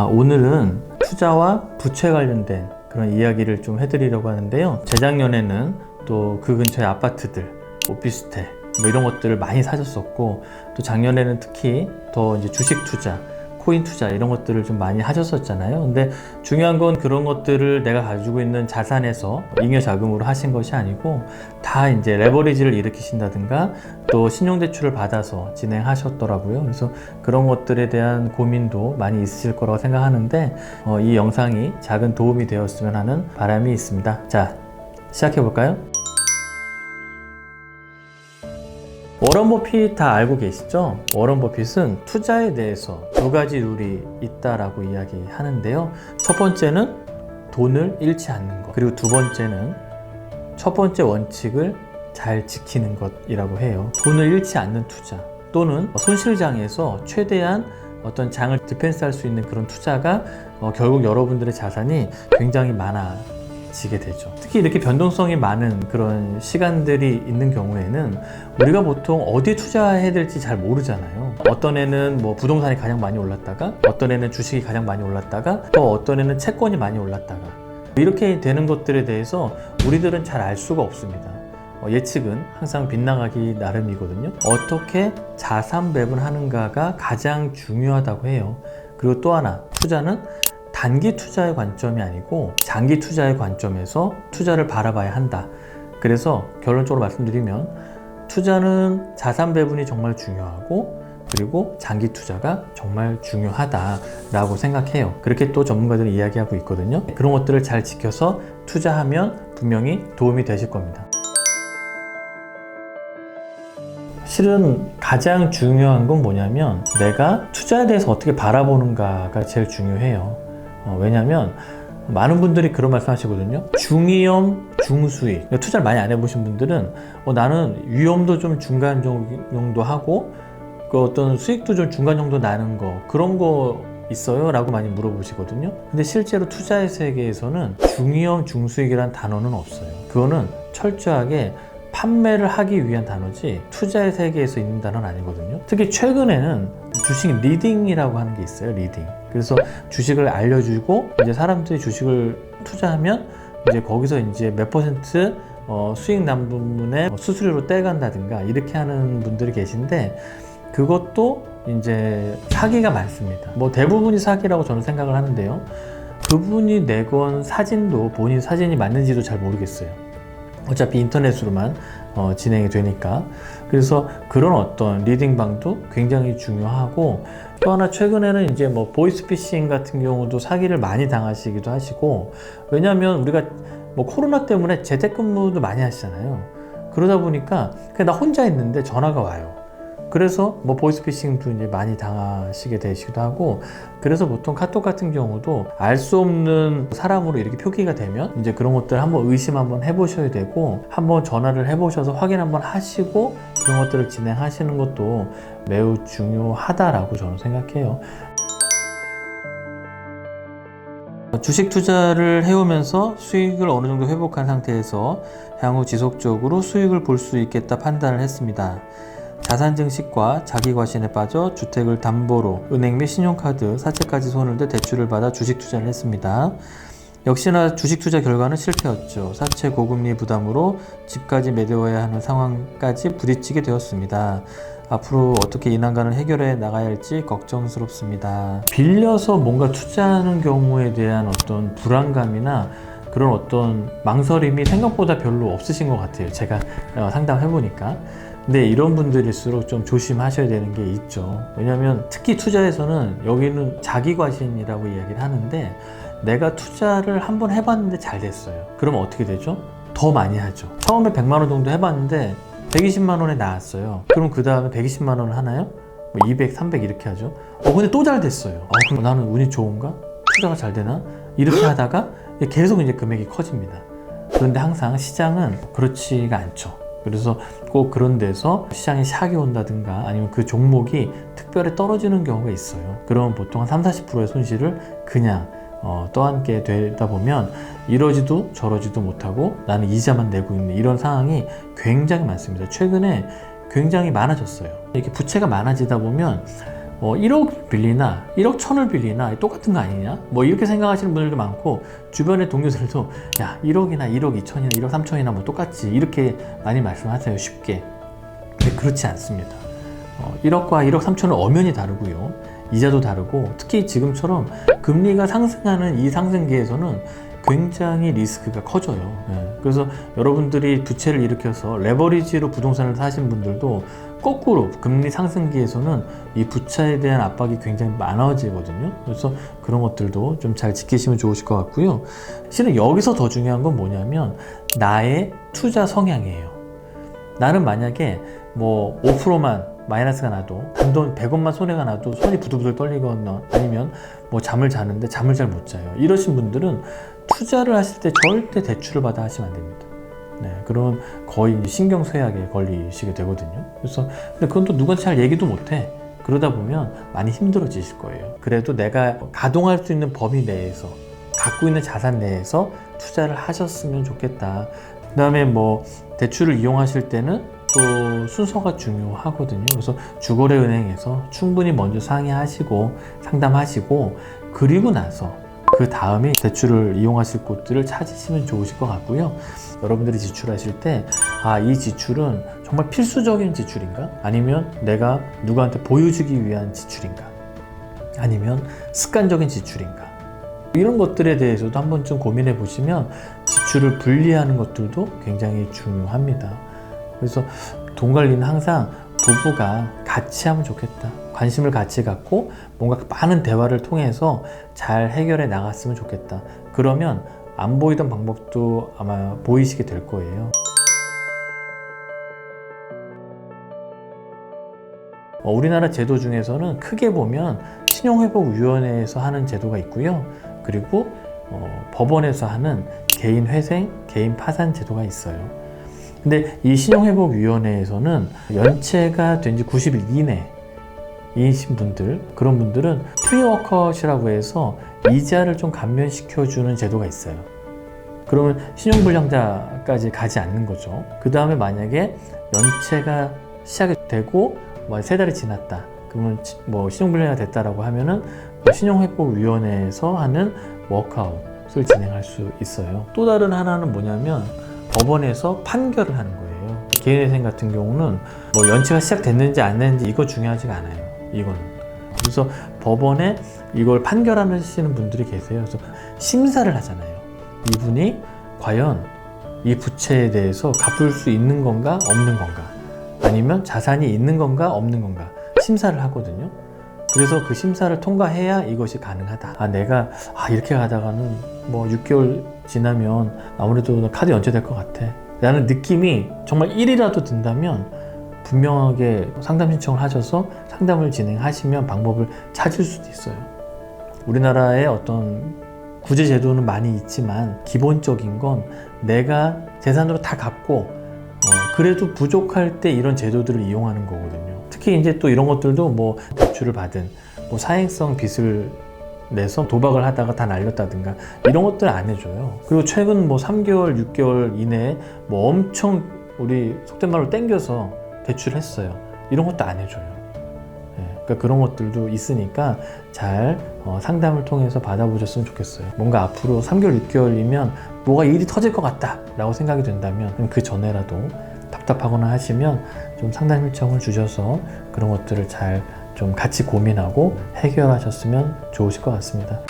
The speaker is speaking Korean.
아, 오늘은 투자와 부채 관련된 그런 이야기를 좀 해드리려고 하는데요. 재작년에는 또 그 근처의 아파트들, 오피스텔 뭐 이런 것들을 많이 사셨었고 또 작년에는 특히 더 이제 주식 투자, 코인 투자 이런 것들을 좀 많이 하셨었잖아요. 근데 중요한 건 그런 것들을 내가 가지고 있는 자산에서 잉여 자금으로 하신 것이 아니고 다 이제 레버리지를 일으키신다든가 또 신용대출을 받아서 진행하셨더라고요. 그래서 그런 것들에 대한 고민도 많이 있으실 거라고 생각하는데 어, 이 영상이 작은 도움이 되었으면 하는 바람이 있습니다. 자, 시작해 볼까요? 워런 버핏 다 알고 계시죠? 워런 버핏은 투자에 대해서 두 가지 룰이 있다라고 이야기하는데요. 첫 번째는 돈을 잃지 않는 것. 그리고 두 번째는 첫 번째 원칙을 잘 지키는 것이라고 해요. 돈을 잃지 않는 투자 또는 손실장에서 최대한 어떤 장을 디펜스 할 수 있는 그런 투자가 어, 결국 여러분들의 자산이 굉장히 많아 지게 되죠. 특히 이렇게 변동성이 많은 그런 시간들이 있는 경우에는 우리가 보통 어디에 투자해야 될지 잘 모르잖아요. 어떤 애는 뭐 부동산이 가장 많이 올랐다가 어떤 애는 주식이 가장 많이 올랐다가 또 어떤 애는 채권이 많이 올랐다가 이렇게 되는 것들에 대해서 우리들은 잘 알 수가 없습니다. 어, 예측은 항상 빗나가기 나름이거든요. 어떻게 자산 배분하는가가 가장 중요하다고 해요. 그리고 또 하나, 투자는 단기 투자의 관점이 아니고 장기 투자의 관점에서 투자를 바라봐야 한다. 그래서 결론적으로 말씀드리면 투자는 자산 배분이 정말 중요하고 그리고 장기 투자가 정말 중요하다라고 생각해요. 그렇게 또 전문가들이 이야기하고 있거든요. 그런 것들을 잘 지켜서 투자하면 분명히 도움이 되실 겁니다. 실은 가장 중요한 건 뭐냐면 내가 투자에 대해서 어떻게 바라보는가가 제일 중요해요. 어, 왜냐면 많은 분들이 그런 말씀 하시거든요. 중위험, 중수익. 그러니까 투자를 많이 안 해보신 분들은 어, 나는 위험도 좀 중간 정도 하고 그 어떤 수익도 좀 중간 정도 나는 거 그런 거 있어요? 라고 많이 물어보시거든요. 근데 실제로 투자의 세계에서는 중위험, 중수익이란 단어는 없어요. 그거는 철저하게 판매를 하기 위한 단어지 투자의 세계에서 있는 단어는 아니거든요. 특히 최근에는 주식 리딩이라고 하는 게 있어요. 리딩. 그래서 주식을 알려주고 이제 사람들이 주식을 투자하면 이제 거기서 이제 몇 퍼센트 어, 수익 난 부분에 수수료로 떼간다든가 이렇게 하는 분들이 계신데 그것도 이제 사기가 많습니다. 뭐 대부분이 사기라고 저는 생각을 하는데요. 그분이 내건 사진도 본인 사진이 맞는지도 잘 모르겠어요. 어차피 인터넷으로만 어, 진행이 되니까. 그래서 그런 어떤 리딩방도 굉장히 중요하고 또 하나 최근에는 이제 뭐 보이스피싱 같은 경우도 사기를 많이 당하시기도 하시고 왜냐하면 우리가 뭐 코로나 때문에 재택근무도 많이 하시잖아요. 그러다 보니까 그냥 나 혼자 있는데 전화가 와요 그래서 뭐 보이스피싱도 이제 많이 당하시게 되시기도 하고 그래서 보통 카톡 같은 경우도 알 수 없는 사람으로 이렇게 표기가 되면 이제 그런 것들 한번 의심 한번 해보셔야 되고 한번 전화를 해보셔서 확인 한번 하시고 그런 것들을 진행하시는 것도 매우 중요하다라고 저는 생각해요. 주식 투자를 해오면서 수익을 어느 정도 회복한 상태에서 향후 지속적으로 수익을 볼 수 있겠다 판단을 했습니다. 자산 증식과 자기 과신에 빠져 주택을 담보로 은행 및 신용카드, 사채까지 손을 대 대출을 받아 주식 투자를 했습니다. 역시나 주식 투자 결과는 실패였죠. 사채 고금리 부담으로 집까지 매도해야 하는 상황까지 부딪히게 되었습니다. 앞으로 어떻게 이 난관을 해결해 나가야 할지 걱정스럽습니다. 빌려서 뭔가 투자하는 경우에 대한 어떤 불안감이나 그런 어떤 망설임이 생각보다 별로 없으신 것 같아요. 제가 어, 상담해 보니까. 근데 이런 분들일수록 좀 조심하셔야 되는 게 있죠. 왜냐하면 특히 투자에서는 여기는 자기 과신이라고 이야기를 하는데 내가 투자를 한번 해봤는데 잘 됐어요. 그러면 어떻게 되죠? 더 많이 하죠. 처음에 100만 원 정도 해봤는데 120만 원에 나왔어요. 그럼 그 다음에 120만 원을 하나요? 뭐 200, 300 이렇게 하죠. 어 근데 또 잘 됐어요. 어, 그럼 나는 운이 좋은가? 투자가 잘 되나? 이렇게 하다가 계속 이제 금액이 커집니다. 그런데 항상 시장은 그렇지가 않죠. 그래서 꼭 그런 데서 시장이 샥이 온다든가 아니면 그 종목이 특별히 떨어지는 경우가 있어요. 그러면 보통 한 3, 40%의 손실을 그냥 어, 떠안게 되다 보면 이러지도 저러지도 못하고 나는 이자만 내고 있는 이런 상황이 굉장히 많습니다. 최근에 굉장히 많아졌어요. 이렇게 부채가 많아지다 보면 어, 1억 빌리나 1억 천을 빌리나 똑같은 거 아니냐? 뭐 이렇게 생각하시는 분들도 많고 주변의 동료들도 야 1억이나 1억 2천이나 1억 3천이나 뭐 똑같지 이렇게 많이 말씀하세요 쉽게. 근데 그렇지 않습니다. 어, 1억과 1억 3천은 엄연히 다르고요. 이자도 다르고 특히 지금처럼 금리가 상승하는 이 상승기에서는 굉장히 리스크가 커져요. 예, 그래서 여러분들이 부채를 일으켜서 레버리지로 부동산을 사신 분들도 거꾸로 금리 상승기에서는 이 부채에 대한 압박이 굉장히 많아지거든요. 그래서 그런 것들도 좀 잘 지키시면 좋으실 것 같고요. 실은 여기서 더 중요한 건 뭐냐면 나의 투자 성향이에요. 나는 만약에 뭐 5%만 마이너스가 나도 단돈 100원만 손해가 나도 손이 부들부들 떨리거나 아니면 뭐 잠을 자는데 잠을 잘 못 자요. 이러신 분들은 투자를 하실 때 절대 대출을 받아 하시면 안 됩니다. 네, 그러면 거의 이제 신경 쇠약에 걸리시게 되거든요. 그래서 근데 그건 또 누구한테 잘 얘기도 못 해. 그러다 보면 많이 힘들어지실 거예요. 그래도 내가 가동할 수 있는 범위 내에서 갖고 있는 자산 내에서 투자를 하셨으면 좋겠다. 그 다음에 뭐 대출을 이용하실 때는 또 순서가 중요하거든요. 그래서 주거래 은행에서 충분히 먼저 상의하시고 상담하시고 그리고 나서 그 다음에 대출을 이용하실 곳들을 찾으시면 좋으실 것 같고요. 여러분들이 지출하실 때, 아, 이 지출은 정말 필수적인 지출인가? 아니면 내가 누구한테 보여주기 위한 지출인가? 아니면 습관적인 지출인가? 이런 것들에 대해서도 한 번쯤 고민해 보시면 지출을 분리하는 것들도 굉장히 중요합니다. 그래서 돈 관리는 항상 부부가 같이 하면 좋겠다. 관심을 같이 갖고 뭔가 많은 대화를 통해서 잘 해결해 나갔으면 좋겠다. 그러면 안 보이던 방법도 아마 보이시게 될 거예요. 어, 우리나라 제도 중에서는 크게 보면 신용회복위원회에서 하는 제도가 있고요. 그리고 어, 법원에서 하는 개인 회생, 개인 파산 제도가 있어요. 근데 이 신용회복위원회에서는 연체가 된 지 90일 이내 이신 분들 그런 분들은 프리워컷이라고 해서 이자를 좀 감면시켜 주는 제도가 있어요. 그러면 신용불량자까지 가지 않는 거죠. 그 다음에 만약에 연체가 시작이 되고 뭐 세 달이 지났다. 그러면 지- 뭐 신용불량이 됐다라고 하면은 뭐 신용회복위원회에서 하는 워크아웃을 진행할 수 있어요. 또 다른 하나는 뭐냐면 법원에서 판결을 하는 거예요. 개인회생 같은 경우는 뭐 연체가 시작됐는지 안 됐는지 이거 중요하지가 않아요. 이거는. 그래서 법원에 이걸 판결하시는 분들이 계세요. 그래서 심사를 하잖아요. 이분이 과연 이 부채에 대해서 갚을 수 있는 건가 없는 건가 아니면 자산이 있는 건가 없는 건가 심사를 하거든요. 그래서 그 심사를 통과해야 이것이 가능하다. 아, 내가 아, 이렇게 가다가는 뭐 6개월 지나면 아무래도 나 카드 연체될 것 같아. 라는 느낌이 정말 1이라도 든다면 분명하게 상담 신청을 하셔서 상담을 진행하시면 방법을 찾을 수도 있어요. 우리나라의 어떤 구제 제도는 많이 있지만 기본적인 건 내가 재산으로 다 갚고 어, 그래도 부족할 때 이런 제도들을 이용하는 거거든요. 특히 이제 또 이런 것들도 뭐 대출을 받은 뭐 사행성 빚을 내서 도박을 하다가 다 날렸다든가 이런 것들 안 해줘요. 그리고 최근 뭐 3개월, 6개월 이내에 뭐 엄청 우리 속된 말로 땡겨서 대출했어요. 이런 것도 안 해줘요. 예, 그러니까 그런 것들도 있으니까 잘 어, 상담을 통해서 받아보셨으면 좋겠어요. 뭔가 앞으로 3개월, 6개월이면 뭐가 일이 터질 것 같다라고 생각이 된다면 그 전에라도 답답하거나 하시면 좀 상담 신청을 주셔서 그런 것들을 잘 좀 같이 고민하고 해결하셨으면 좋으실 것 같습니다.